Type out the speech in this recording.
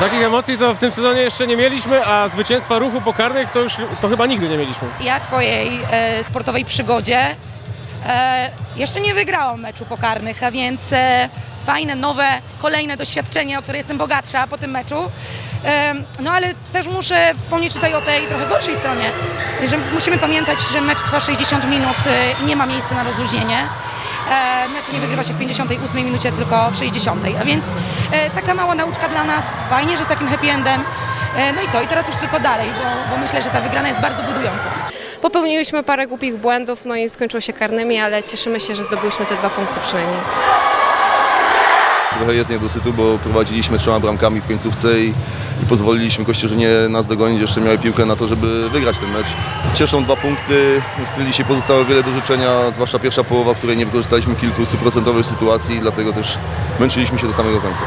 Takich emocji to w tym sezonie jeszcze nie mieliśmy, a zwycięstwa ruchu pokarnych to już to chyba nigdy nie mieliśmy. Ja swojej e, sportowej przygodzie e, jeszcze nie wygrałam meczu pokarnych, a więc e, fajne, nowe, kolejne doświadczenie, o które jestem bogatsza po tym meczu. E, no ale też muszę wspomnieć tutaj o tej trochę gorszej stronie, że musimy pamiętać, że mecz trwa 60 minut e, i nie ma miejsca na rozluźnienie. E, nie wygrywa się w 58 minucie, tylko w 60. A więc e, taka mała nauczka dla nas. Fajnie, że z takim happy endem. E, no i co? I teraz już tylko dalej, bo, bo myślę, że ta wygrana jest bardzo budująca. Popełniliśmy parę głupich błędów, no i skończyło się karnymi, ale cieszymy się, że zdobyliśmy te dwa punkty przynajmniej. Trochę jest niedosytu, bo prowadziliśmy trzema bramkami w końcówce i, i pozwoliliśmy Kościerzynie nas dogonić. Jeszcze miały piłkę na to, żeby wygrać ten mecz. Cieszą dwa punkty. Z dzisiaj pozostało wiele do życzenia, zwłaszcza pierwsza połowa, w której nie wykorzystaliśmy kilku stuprocentowych sytuacji, dlatego też męczyliśmy się do samego końca.